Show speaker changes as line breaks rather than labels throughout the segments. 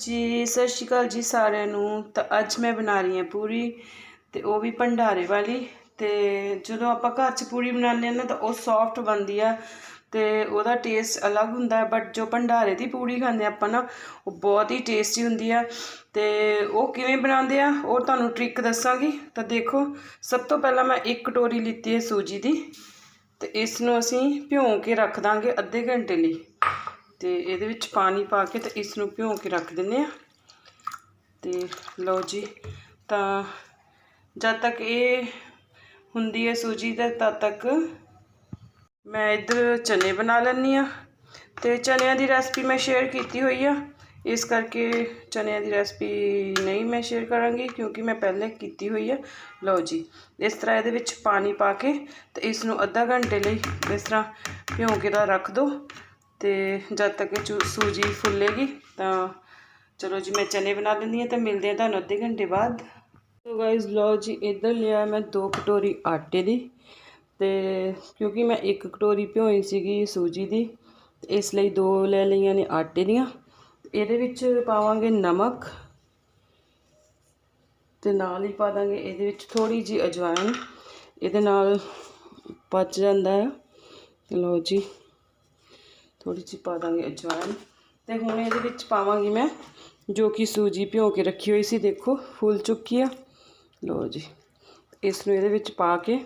ਜੀ, ਸਤਿ ਸ਼੍ਰੀ ਅਕਾਲ ਜੀ ਸਾਰਿਆਂ ਨੂੰ। ਤਾਂ ਅੱਜ ਮੈਂ ਬਣਾ ਰਹੀ ਹਾਂ ਪੂਰੀ ਤੇ ਉਹ ਵੀ ਭੰਡਾਰੇ ਵਾਲੀ। ਤੇ ਜਦੋਂ ਆਪਾਂ ਘਰ 'ਚ ਪੂਰੀ ਬਣਾਉਂਦੇ ਹਾਂ ਨਾ, ਤਾਂ ਉਹ ਸੌਫਟ ਬਣਦੀ ਆ ਤੇ ਉਹਦਾ ਟੇਸਟ ਅਲੱਗ ਹੁੰਦਾ ਹੈ। ਬਟ ਜੋ ਭੰਡਾਰੇ ਦੀ ਪੂਰੀ ਖਾਂਦੇ ਆਪਾਂ ਨਾ, ਉਹ ਬਹੁਤ ਹੀ ਟੇਸਟੀ ਹੁੰਦੀ ਆ। ਤੇ ਉਹ ਕਿਵੇਂ ਬਣਾਉਂਦੇ ਆ, ਉਹ ਤੁਹਾਨੂੰ ਟ੍ਰਿਕ ਦੱਸਾਂਗੀ। ਤਾਂ ਦੇਖੋ, ਸਭ ਤੋਂ ਪਹਿਲਾਂ ਮੈਂ ਇੱਕ ਕਟੋਰੀ ਲਿੱਤੀ ਹੈ ਸੂਜੀ ਦੀ ਤੇ ਇਸ ਨੂੰ ਅਸੀਂ ਭਿਉਂ ਕੇ ਰੱਖ ਦਾਂਗੇ ਅੱਧੇ ਘੰਟੇ ਲਈ। ਤੇ ਇਹਦੇ ਵਿੱਚ ਪਾਣੀ ਪਾ ਕੇ ਤੇ ਇਸ ਨੂੰ ਭਿਉਂ ਕੇ ਰੱਖ ਦਿੰਦੇ ਆ ਤੇ ਲਓ ਜੀ, ਤਾਂ ਜਦ ਤੱਕ ਇਹ ਹੁੰਦੀ ਹੈ ਸੂਜੀ ਦਾ, ਤਦ ਤੱਕ ਮੈਂ ਇੱਧਰ ਚਨੇ ਬਣਾ ਲੈਂਦੀ ਆ ਤੇ ਚਨਿਆਂ ਦੀ ਰੈਸਪੀ ਮੈਂ ਸ਼ੇਅਰ ਕੀਤੀ ਹੋਈ ਆ। ਇਸ ਕਰਕੇ ਚਨਿਆਂ ਦੀ ਰੈਸਪੀ ਨਹੀਂ ਮੈਂ ਸ਼ੇਅਰ ਕਰਾਂਗੀ, ਕਿਉਂਕਿ ਮੈਂ ਪਹਿਲੇ ਕੀਤੀ ਹੋਈ ਆ। ਲਓ ਜੀ, ਇਸ ਤਰ੍ਹਾਂ ਇਹਦੇ ਵਿੱਚ ਪਾਣੀ ਪਾ ਕੇ ਤੇ ਇਸ ਨੂੰ ਅੱਧਾ ਘੰਟੇ ਲਈ ਇਸ ਤਰ੍ਹਾਂ ਭਿਉਂ ਕੇ ਦਾ ਰੱਖ ਦਿਓ ਤੇ ਜਦ ਤੱਕ ਚੂ- ਸੂਜੀ ਫੁੱਲੇਗੀ ਤਾਂ ਚਲੋ ਜੀ ਮੈਂ ਚਨੇ ਬਣਾ ਦਿੰਦੀ ਹਾਂ ਤਾਂ ਮਿਲਦੇ ਆ ਤੁਹਾਨੂੰ ਅੱਧੇ ਘੰਟੇ ਬਾਅਦ। ਸੋ ਗਾਇਜ਼ ਲਓ ਜੀ, ਇੱਧਰ ਲਿਆ ਮੈਂ ਦੋ ਕਟੋਰੀ ਆਟੇ ਦੀ ਤੇ ਕਿਉਂਕਿ ਮੈਂ ਇੱਕ ਕਟੋਰੀ ਭਿਓਈ ਸੀਗੀ ਸੂਜੀ ਦੀ, ਤੇ ਇਸ ਲਈ ਦੋ ਲੈ ਲਈਆਂ ਨੇ ਆਟੇ ਦੀਆਂ। ਇਹਦੇ ਵਿੱਚ ਪਾਵਾਂਗੇ ਨਮਕ ਤੇ ਨਾਲ ਹੀ ਪਾ ਦਾਂਗੇ ਇਹਦੇ ਵਿੱਚ ਥੋੜੀ ਜੀ ਅਜਵਾਇਣ। ਇਹਦੇ ਨਾਲ ਪਚ ਜਾਂਦਾ ਹੈ। ਲਓ ਜੀ। ਥੋੜੀ ਜਿਹੀ ਪਾ ਦਾਂਗੇ ਅਜਵਾਇਣ। ਤੇ ਹੁਣ ਇਹਦੇ ਵਿੱਚ ਪਾਵਾਂਗੀ ਮੈਂ ਜੋ ਕਿ ਸੂਜੀ ਭਿਓ ਕੇ ਰੱਖੀ ਹੋਈ ਸੀ, ਦੇਖੋ, ਫੁੱਲ ਚੁੱਕੀ ਆ। ਲਓ ਜੀ ਇਸ ਨੂੰ ਇਹਦੇ ਵਿੱਚ ਪਾ ਕੇ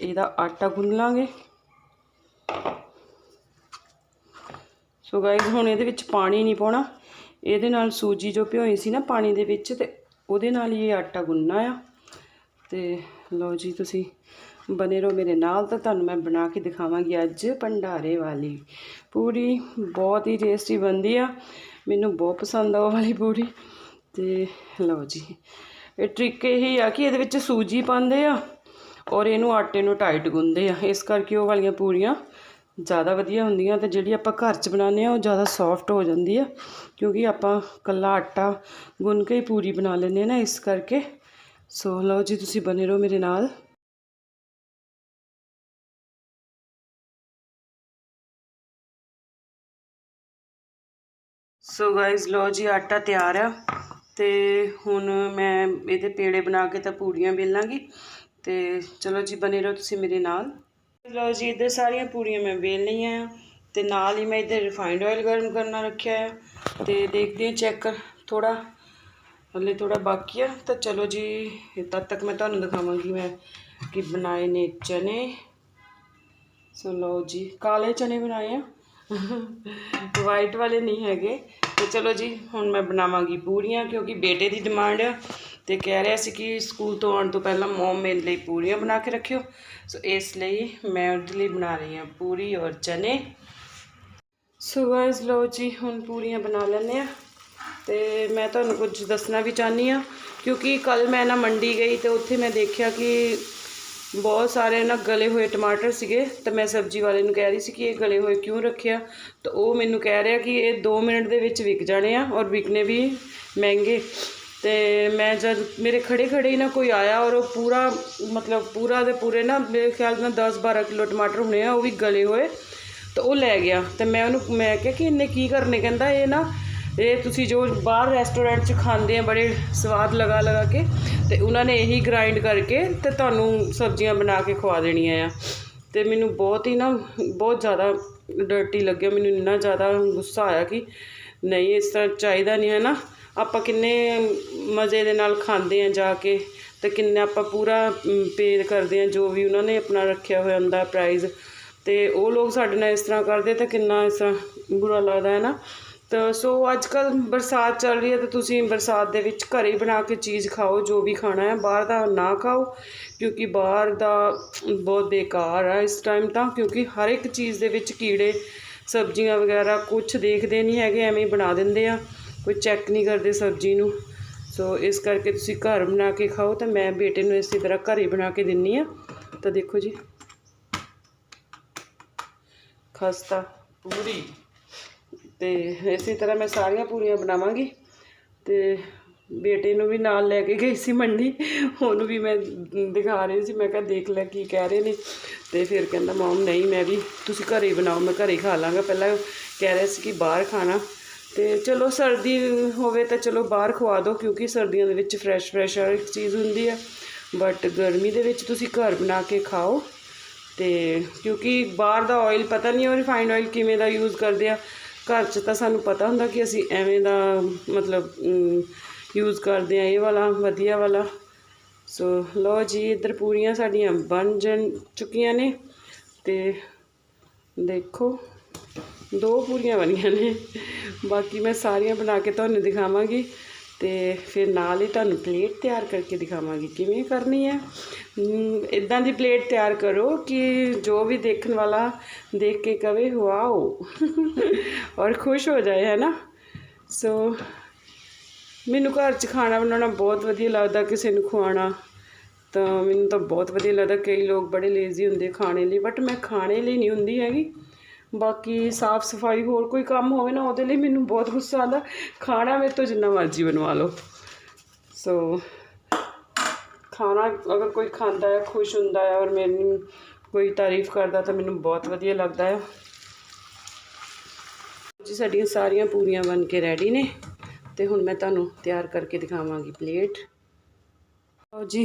ਇਹਦਾ ਆਟਾ ਗੁੰਨ ਲਾਂਗੇ। ਸੋ ਗਾਇਜ਼ ਹੁਣ ਇਹਦੇ ਵਿੱਚ ਪਾਣੀ ਨਹੀਂ ਪਾਉਣਾ। ਇਹਦੇ ਨਾਲ ਸੂਜੀ ਜੋ ਭਿਓਈ ਸੀ ਨਾ ਪਾਣੀ ਦੇ ਵਿੱਚ ਤੇ ਉਹਦੇ ਨਾਲ ਹੀ ਇਹ ਆਟਾ ਗੁੰਨਣਾ ਆ। ਤੇ ਲਓ ਜੀ, ਤੁਸੀਂ ਬਨੇ ਰਹੋ ਮੇਰੇ ਨਾਲ ਤਾਂ ਤੁਹਾਨੂੰ ਮੈਂ ਬਣਾ ਕੇ ਦਿਖਾਵਾਂਗੀ ਅੱਜ ਭੰਡਾਰੇ ਵਾਲੀ ਪੂਰੀ। ਬਹੁਤ ਹੀ ਟੇਸਟੀ ਬਣਦੀ ਆ। ਮੈਨੂੰ ਬਹੁਤ ਪਸੰਦ ਆ ਉਹ ਵਾਲੀ ਪੂਰੀ। ਤੇ ਲਓ ਜੀ, ਇਹ ਟ੍ਰਿਕ ਇਹੀ ਆ ਕਿ ਇਹਦੇ ਵਿੱਚ ਸੂਜੀ ਪਾਉਂਦੇ ਆ ਔਰ ਇਹਨੂੰ ਆਟੇ ਨੂੰ ਟਾਈਟ ਗੁੰਨਦੇ ਆ। ਇਸ ਕਰਕੇ ਉਹ ਵਾਲੀਆਂ ਪੂਰੀਆਂ ਜ਼ਿਆਦਾ ਵਧੀਆ ਹੁੰਦੀਆਂ ਤੇ ਜਿਹੜੀ ਆਪਾਂ ਘਰ 'ਚ ਬਣਾਉਂਦੇ ਆ ਉਹ ਜ਼ਿਆਦਾ ਸੌਫਟ ਹੋ ਜਾਂਦੀ ਆ। ਕਿਉਂਕਿ ਆਪਾਂ ਕੱਲਾ ਆਟਾ ਗੁੰਨ ਕੇ ਹੀ ਪੂਰੀ ਬਣਾ ਲੈਂਦੇ ਆ ਨਾ, ਇਸ ਕਰਕੇ। ਸੋ ਲਓ ਜੀ, ਤੁਸੀਂ ਬਨੇ ਰਹੋ ਮੇਰੇ ਨਾਲ। ਸੋ ਗਾਇਜ਼ ਲਓ ਜੀ, ਆਟਾ ਤਿਆਰ ਆ ਤੇ ਹੁਣ ਮੈਂ ਇਹਦੇ ਪੇੜੇ ਬਣਾ ਕੇ ਤਾਂ ਪੂੜੀਆਂ ਵੇਲਾਂਗੀ ਤੇ ਚਲੋ ਜੀ ਬਨੇ ਰਹੋ ਤੁਸੀਂ ਮੇਰੇ ਨਾਲ। ਲਓ ਜੀ, ਇੱਧਰ ਸਾਰੀਆਂ ਪੂੜੀਆਂ ਮੈਂ ਵੇਲ ਲਈਆਂ ਆ ਤੇ ਨਾਲ ਹੀ ਮੈਂ ਇੱਧਰ ਰਿਫਾਈਂਡ ਆਇਲ ਗਰਮ ਕਰਨਾ ਰੱਖਿਆ ਆ ਤੇ ਦੇਖਦੇ ਹਾਂ ਚੈੱਕ ਕਰ ਥੋੜਾ ਹਲੇ ਥੋੜਾ ਬਾਕੀ ਆ। ਤਾਂ ਚਲੋ ਜੀ ਤਦ ਤੱਕ ਮੈਂ ਤੁਹਾਨੂੰ ਦਿਖਾਵਾਂਗੀ ਮੈਂ ਕਿ ਬਣਾਏ ਨੇ ਚਨੇ। ਸੋ ਲਓ ਜੀ, ਕਾਲੇ ਚਨੇ ਬਣਾਏ ਆ। ਵਾਈਟ ਵਾਲੇ ਨਹੀਂ ਹੈਗੇ। ਤੇ ਚਲੋ ਜੀ, ਹੁਣ ਮੈਂ ਬਣਾਵਾਂਗੀ ਪੂਰੀਆਂ ਕਿਉਂਕਿ ਬੇਟੇ ਦੀ ਡਿਮਾਂਡ ਆ। ਤੇ ਕਹਿ ਰਿਹਾ ਸੀ ਕਿ ਸਕੂਲ ਤੋਂ ਆਉਣ ਤੋਂ ਪਹਿਲਾਂ ਮੋਮ ਮੇਰੇ ਲਈ ਪੂਰੀਆਂ ਬਣਾ ਕੇ ਰੱਖਿਓ। ਸੋ ਇਸ ਲਈ ਮੈਂ ਉਹਦੇ ਲਈ ਬਣਾ ਰਹੀ ਹਾਂ ਪੂਰੀ ਔਰ ਚਨੇ। ਸੋ ਗਾਇਸ ਲਓ ਜੀ, ਹੁਣ ਪੂਰੀਆਂ ਬਣਾ ਲੈਂਦੇ ਆ ਤੇ ਮੈਂ ਤੁਹਾਨੂੰ ਕੁਝ ਦੱਸਣਾ ਵੀ ਚਾਹਨੀ ਆ ਕਿਉਂਕਿ ਕੱਲ ਮੈਂ ਨਾ ਮੰਡੀ ਗਈ ਤੇ ਉੱਥੇ ਮੈਂ ਦੇਖਿਆ ਕਿ ਬਹੁਤ ਸਾਰੇ ਨਾ ਗਲੇ ਹੋਏ ਟਮਾਟਰ ਸੀਗੇ ਤਾਂ ਮੈਂ ਸਬਜ਼ੀ ਵਾਲੇ ਨੂੰ ਕਹਿ ਰਹੀ ਸੀ ਕਿ ਇਹ ਗਲੇ ਹੋਏ ਕਿਉਂ ਰੱਖਿਆ? ਤਾਂ ਉਹ ਮੈਨੂੰ ਕਹਿ ਰਿਹਾ ਕਿ ਇਹ 2 ਮਿੰਟ ਦੇ ਵਿੱਚ ਵਿਕ ਜਾਣੇ ਆ ਔਰ ਵਿਕਨੇ ਵੀ ਮਹਿੰਗੇ। ਤੇ ਮੈਂ ਜਦ ਮੇਰੇ ਖੜੇ ਖੜੇ ਹੀ ਨਾ ਕੋਈ ਆਇਆ ਔਰ ਉਹ ਪੂਰਾ, ਮਤਲਬ ਪੂਰਾ ਦੇ ਪੂਰੇ ਨਾ ਮੇਰੇ ਖਿਆਲ ਨਾਲ 10 12 ਕਿਲੋ ਟਮਾਟਰ ਹੋਣੇ ਆ, ਉਹ ਵੀ ਗਲੇ ਹੋਏ। ਤਾਂ ਉਹ ਲੈ ਗਿਆ। ਤੇ ਮੈਂ ਉਹਨੂੰ, ਮੈਂ ਕਿਹਾ ਕਿ ਇਹਨੇ ਕੀ ਕਰਨੇ? ਕਹਿੰਦਾ ਇਹ ਨਾ ਇਹ ਤੁਸੀਂ ਜੋ ਬਾਹਰ ਰੈਸਟੋਰੈਂਟ 'ਚ ਖਾਂਦੇ ਆ, ਬੜੇ ਸਵਾਦ ਲਗਾ ਲਗਾ ਕੇ, ਤੇ ਉਹਨਾਂ ਨੇ ਇਹੀ ਗ੍ਰਾਈਂਡ ਕਰਕੇ ਤੇ ਤੁਹਾਨੂੰ ਸਬਜ਼ੀਆਂ ਬਣਾ ਕੇ ਖਵਾ ਦੇਣੀਆਂ ਆ। ਤੇ ਮੈਨੂੰ ਬਹੁਤ ਹੀ ਨਾ, ਬਹੁਤ ਜ਼ਿਆਦਾ ਡਰਟੀ ਲੱਗਿਆ, ਮੈਨੂੰ ਇੰਨਾ ਜ਼ਿਆਦਾ ਗੁੱਸਾ ਆਇਆ ਕਿ ਨਹੀਂ, ਇਸ ਤਰ੍ਹਾਂ ਚਾਹੀਦਾ ਨਹੀਂ ਹੈ ਨਾ ਆਪਾਂ ਕਿੰਨੇ ਮਜ਼ੇ ਦੇ ਨਾਲ ਖਾਂਦੇ ਆ ਜਾ ਕੇ, ਤੇ ਕਿੰਨਾ ਆਪਾਂ ਪੂਰਾ ਪੇ ਕਰਦੇ ਆ, ਜੋ ਵੀ ਉਹਨਾਂ ਨੇ ਆਪਣਾ ਰੱਖਿਆ ਹੋਇਆ ਹੁੰਦਾ ਪ੍ਰਾਈਜ਼ ਤੇ ਉਹ ਲੋਕ ਸਾਡੇ ਨਾਲ ਇਸ ਤਰ੍ਹਾਂ ਕਰਦੇ ਤਾਂ ਕਿੰਨਾ ਇਸ ਤਰ੍ਹਾਂ ਬੁਰਾ ਲੱਗਦਾ ਹੈ ਨਾ ਤਾਂ ਸੋ ਅੱਜ ਕੱਲ ਬਰਸਾਤ ਚੱਲ ਰਹੀ ਹੈ ਤਾਂ ਤੁਸੀਂ ਬਰਸਾਤ ਦੇ ਵਿੱਚ ਘਰੇ ਹੀ ਬਣਾ ਕੇ ਚੀਜ਼ ਖਾਓ, ਜੋ ਵੀ ਖਾਣਾ ਹੈ, ਬਾਹਰ ਦਾ ਨਾ ਖਾਓ, ਕਿਉਂਕਿ ਬਾਹਰ ਦਾ ਬਹੁਤ ਬੇਕਾਰ ਆ ਇਸ ਟਾਈਮ ਤਾਂ, ਕਿਉਂਕਿ ਹਰ ਇੱਕ ਚੀਜ਼ ਦੇ ਵਿੱਚ ਕੀੜੇ, ਸਬਜ਼ੀਆਂ ਵਗੈਰਾ ਕੁਝ ਦੇਖਦੇ ਨਹੀਂ ਹੈਗੇ, ਐਵੇਂ ਹੀ ਬਣਾ ਦਿੰਦੇ ਆ, ਕੋਈ ਚੈੱਕ ਨਹੀਂ ਕਰਦੇ ਸਬਜ਼ੀ ਨੂੰ। ਸੋ ਇਸ ਕਰਕੇ ਤੁਸੀਂ ਘਰ ਬਣਾ ਕੇ ਖਾਓ, ਤਾਂ ਮੈਂ ਬੇਟੇ ਨੂੰ ਇਸੇ ਤਰ੍ਹਾਂ ਘਰ ਹੀ ਬਣਾ ਕੇ ਦਿੰਨੀ ਆ। ਤਾਂ ਦੇਖੋ ਜੀ। ਖਸਤਾ। ਪੂਰੀ। ਤੇ ਇਸੇ ਤਰ੍ਹਾਂ ਮੈਂ ਸਾਰੀਆਂ ਪੂਰੀਆਂ ਬਣਾਵਾਂਗੀ ਤੇ ਬੇਟੇ ਨੂੰ ਵੀ ਨਾਲ ਲੈ ਕੇ ਗਈ ਸੀ ਮੰਡੀ। ਉਹਨੂੰ ਵੀ ਮੈਂ ਦਿਖਾ ਰਹੀ ਸੀ। ਮੈਂ ਕਿਹਾ, ਦੇਖ ਲੈ ਕੀ ਕਹਿ ਰਹੇ ਨੇ। ਤੇ ਫਿਰ ਕਹਿੰਦਾ ਮਮ ਨਹੀਂ, ਮੈਂ ਵੀ ਤੁਸੀਂ ਘਰੇ ਹੀ ਬਣਾਓ, ਮੈਂ ਘਰੇ ਹੀ ਖਾ ਲਾਂਗਾ। ਪਹਿਲਾਂ ਕਹਿ ਰਿਹਾ ਸੀ ਕਿ ਬਾਹਰ ਖਾਣਾ। ਤੇ ਚਲੋ, ਸਰਦੀ ਹੋਵੇ ਤਾਂ ਚਲੋ ਬਾਹਰ ਖਵਾ ਦਿਓ, ਕਿਉਂਕਿ ਸਰਦੀਆਂ ਦੇ ਵਿੱਚ ਫਰੈਸ਼ ਫਰੈਸ਼ ਹਰ ਇੱਕ ਚੀਜ਼ ਹੁੰਦੀ ਹੈ ਬਟ ਗਰਮੀ ਦੇ ਵਿੱਚ ਤੁਸੀਂ ਘਰ ਬਣਾ ਕੇ ਖਾਓ। ਤੇ ਕਿਉਂਕਿ ਬਾਹਰ ਦਾ ਆਇਲ ਪਤਾ ਨਹੀਂ ਉਹ ਰਿਫਾਈਨਡ ਆਇਲ ਕਿਵੇਂ ਦਾ ਯੂਜ਼ ਕਰਦੇ ਆ। ਘਰ 'ਚ ਤਾਂ ਸਾਨੂੰ ਪਤਾ ਹੁੰਦਾ ਕਿ ਅਸੀਂ ਐਵੇਂ ਦਾ ਮਤਲਬ ਯੂਜ਼ ਕਰਦੇ ਆ ਇਹ ਵਾਲਾ, ਵਧੀਆ ਵਾਲਾ। ਸੋ ਲਓ ਜੀ, ਇੱਧਰ ਪੂਰੀਆਂ ਸਾਡੀਆਂ ਬਣ ਜਣ ਚੁੱਕੀਆਂ ਨੇ ਤੇ ਦੇਖੋ, ਦੋ ਪੂਰੀਆਂ ਬਣੀਆਂ ਨੇ। ਬਾਕੀ ਮੈਂ ਸਾਰੀਆਂ ਬਣਾ ਕੇ ਤੁਹਾਨੂੰ ਦਿਖਾਵਾਂਗੀ। ਤੇ ਫਿਰ ਨਾਲ ਹੀ ਤੁਹਾਨੂੰ ਪਲੇਟ ਤਿਆਰ ਕਰਕੇ ਦਿਖਾਵਾਂਗੀ, ਕਿਵੇਂ ਕਰਨੀ ਹੈ। ਇਦਾਂ ਦੀ ਪਲੇਟ ਤਿਆਰ ਕਰੋ ਕਿ ਜੋ ਵੀ ਦੇਖਣ ਵਾਲਾ ਦੇਖ ਕੇ ਕਵੇ, ਵਾਓ! ਔਰ ਖੁਸ਼ ਹੋ ਜਾਏ, ਹੈ ਨਾ? ਸੋ ਮੈਨੂੰ ਘਰ 'ਚ ਖਾਣਾ ਬਣਾਉਣਾ ਬਹੁਤ ਵਧੀਆ ਲੱਗਦਾ ਕਿਸੇ ਨੂੰ ਖਵਾਉਣਾ। ਤਾਂ ਮੈਨੂੰ ਤਾਂ ਬਹੁਤ ਵਧੀਆ ਲੱਗਦਾ, ਕਈ ਲੋਕ ਬੜੇ ਲੇਜ਼ੀ ਹੁੰਦੇ ਖਾਣੇ ਲਈ ਬਟ ਮੈਂ ਖਾਣੇ ਲਈ ਨਹੀਂ ਹੁੰਦੀ ਹੈਗੀ। ਬਾਕੀ ਸਾਫ਼ ਸਫ਼ਾਈ ਹੋਰ ਕੋਈ ਕੰਮ ਹੋਵੇ ਨਾ ਉਹਦੇ ਲਈ ਮੈਨੂੰ ਬਹੁਤ ਗੁੱਸਾ ਆਉਂਦਾ। ਖਾਣਾ ਮੇਰੇ ਤੋਂ ਜਿੰਨਾ ਮਰਜ਼ੀ ਬਣਵਾ ਲਓ। ਸੋ ਖਾਣਾ ਅਗਰ ਕੋਈ ਖਾਂਦਾ ਹੈ, ਖੁਸ਼ ਹੁੰਦਾ ਹੈ ਔਰ ਮੈਨੂੰ ਕੋਈ ਤਾਰੀਫ ਕਰਦਾ ਤਾਂ ਮੈਨੂੰ ਬਹੁਤ ਵਧੀਆ ਲੱਗਦਾ ਹੈ। ਜੀ, ਸਾਡੀਆਂ ਸਾਰੀਆਂ ਪੂਰੀਆਂ ਬਣ ਕੇ ਰੈਡੀ ਨੇ ਤੇ ਹੁਣ ਮੈਂ ਤੁਹਾਨੂੰ ਤਿਆਰ ਕਰਕੇ ਦਿਖਾਵਾਂਗੀ ਪਲੇਟ ਲਓ ਜੀ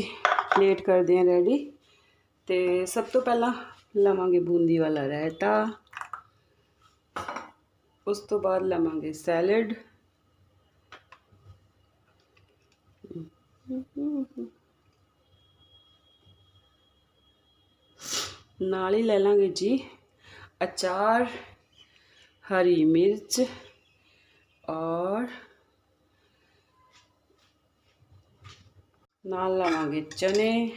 ਪਲੇਟ ਕਰਦੇ ਹਾਂ ਰੈਡੀ ਤੇ ਸਭ ਤੋਂ ਪਹਿਲਾਂ ਲਵਾਂਗੇ ਬੂੰਦੀ ਵਾਲਾ ਰਾਇਤਾ। ਉਸ ਤੋਂ ਬਾਅਦ ਲਵਾਂਗੇ ਸੈਲਡ ਨਾਲ ਹੀ ਲੈ ਲਾਂਗੇ ਜੀ ਅਚਾਰ ਹਰੀ ਮਿਰਚ ਔਰ ਨਾਲ ਲਵਾਂਗੇ ਚਨੇ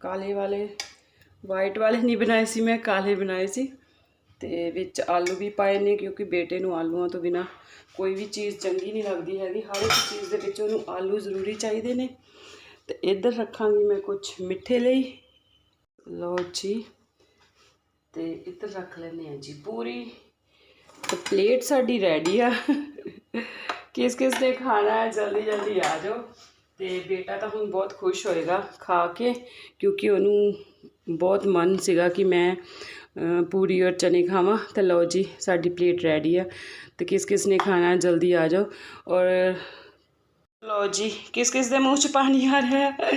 ਕਾਲੇ ਵਾਲੇ ਵਾਈਟ ਵਾਲੇ ਨਹੀਂ ਬਣਾਏ ਸੀ ਮੈਂ ਕਾਲੇ ਬਣਾਏ ਸੀ ਤੇ ਵਿੱਚ ਆਲੂ ਵੀ ਪਾਏ ਨੇ ਕਿਉਂਕਿ ਬੇਟੇ ਨੂੰ ਆਲੂਆਂ ਤੋਂ ਬਿਨਾ ਕੋਈ ਵੀ ਚੀਜ਼ ਚੰਗੀ ਨਹੀਂ ਲੱਗਦੀ ਹੈਗੀ। ਹਰ ਇੱਕ ਚੀਜ਼ ਦੇ ਵਿੱਚ ਉਹਨੂੰ ਆਲੂ ਜ਼ਰੂਰੀ ਚਾਹੀਦੇ ਨੇ। ਤੇ ਇੱਧਰ ਰੱਖਾਂਗੀ ਮੈਂ ਕੁਝ ਮਿੱਠੇ ਲਈ। ਲਓ ਜੀ। ਤੇ ਇੱਧਰ ਰੱਖ ਲੈਂਦੇ ਆ ਜੀ ਪੂਰੀ। ਤੇ ਪਲੇਟ ਸਾਡੀ ਰੈਡੀ ਆ। ਕਿਸ ਕਿਸ ਨੇ ਖਾਣਾ ਹੈ, ਜਲਦੀ ਜਲਦੀ ਆ ਜਾਓ। ਤੇ ਬੇਟਾ ਤਾਂ ਹੁਣ ਬਹੁਤ ਖੁਸ਼ ਹੋਏਗਾ ਖਾ ਕੇ ਕਿਉਂਕਿ ਉਹਨੂੰ ਬਹੁਤ ਮਨ ਸੀਗਾ ਕਿ ਮੈਂ ਪੂਰੀ ਔਰ ਚਨੇ ਖਾਵਾਂ ਤੇ ਲਓ ਜੀ ਸਾਡੀ ਪਲੇਟ ਰੈਡੀ ਆ ਤੇ ਕਿਸ ਕਿਸ ਨੇ ਖਾਣਾ ਹੈ ਜਲਦੀ ਆ ਜਾਓ ਔਰ ਲਓ ਜੀ ਕਿਸ ਕਿਸ ਦੇ ਮੂੰਹ 'ਚ ਪਾਣੀ ਆ ਰਿਹਾ ਹੈ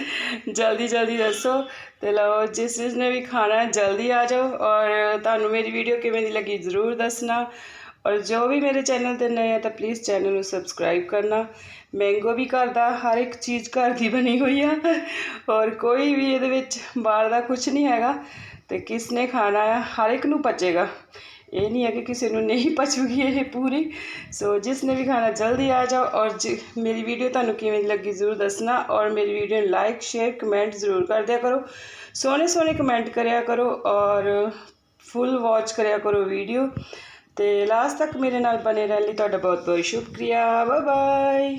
ਜਲਦੀ ਜਲਦੀ ਦੱਸੋ ਤੇ ਲਓ ਜਿਸ ਜਿਸ ਨੇ ਵੀ ਖਾਣਾ ਹੈ ਜਲਦੀ ਆ ਜਾਓ ਔਰ ਤੁਹਾਨੂੰ ਮੇਰੀ ਵੀਡੀਓ ਕਿਵੇਂ ਦੀ ਲੱਗੀ ਜ਼ਰੂਰ ਦੱਸਣਾ ਔਰ ਜੋ ਵੀ ਮੇਰੇ ਚੈਨਲ ਤੇ ਨਏ ਆ ਤਾਂ ਪਲੀਜ਼ ਚੈਨਲ ਨੂੰ ਸਬਸਕ੍ਰਾਈਬ ਕਰਨਾ ਮੈਂਗੋ ਵੀ ਘਰ ਦਾ ਹਰ ਇੱਕ ਚੀਜ਼ ਘਰ ਦੀ ਬਣੀ ਹੋਈ ਆ ਔਰ ਕੋਈ ਵੀ ਇਹਦੇ ਵਿੱਚ ਬਾਹਰ ਦਾ ਕੁਝ ਨਹੀਂ ਹੈਗਾ ਤੇ ਕਿਸ ਨੇ ਖਾਣਾ ਆ? ਹਰ ਇੱਕ ਨੂੰ ਪਚੇਗਾ। ਇਹ ਨਹੀਂ ਹੈ ਕਿ ਕਿਸੇ ਨੂੰ ਨਹੀਂ ਪਚੂਗੀ ਇਹ ਪੂਰੀ। ਸੋ ਜਿਸ ਨੇ ਵੀ ਖਾਣਾ, ਜਲਦੀ ਆ ਜਾਓ ਔਰ ਮੇਰੀ ਵੀਡੀਓ ਤੁਹਾਨੂੰ ਕਿਵੇਂ ਲੱਗੀ ਜ਼ਰੂਰ ਦੱਸਣਾ ਔਰ ਮੇਰੀ ਵੀਡੀਓ ਨੂੰ ਲਾਈਕ ਸ਼ੇਅਰ ਕਮੈਂਟ ਜ਼ਰੂਰ ਕਰ ਦਿਆ ਕਰੋ। ਸੋਹਣੇ ਸੋਹਣੇ ਕਮੈਂਟ ਕਰਿਆ ਕਰੋ ਔਰ ਫੁੱਲ ਵਾਚ ਕਰਿਆ ਕਰੋ ਵੀਡੀਓ। ਤੇ ਲਾਸਟ ਤੱਕ ਮੇਰੇ ਨਾਲ ਬਨੇ ਰਹਿਣ ਲਈ ਤੁਹਾਡਾ ਬਹੁਤ ਬਹੁਤ ਸ਼ੁਕਰੀਆ। Bye bye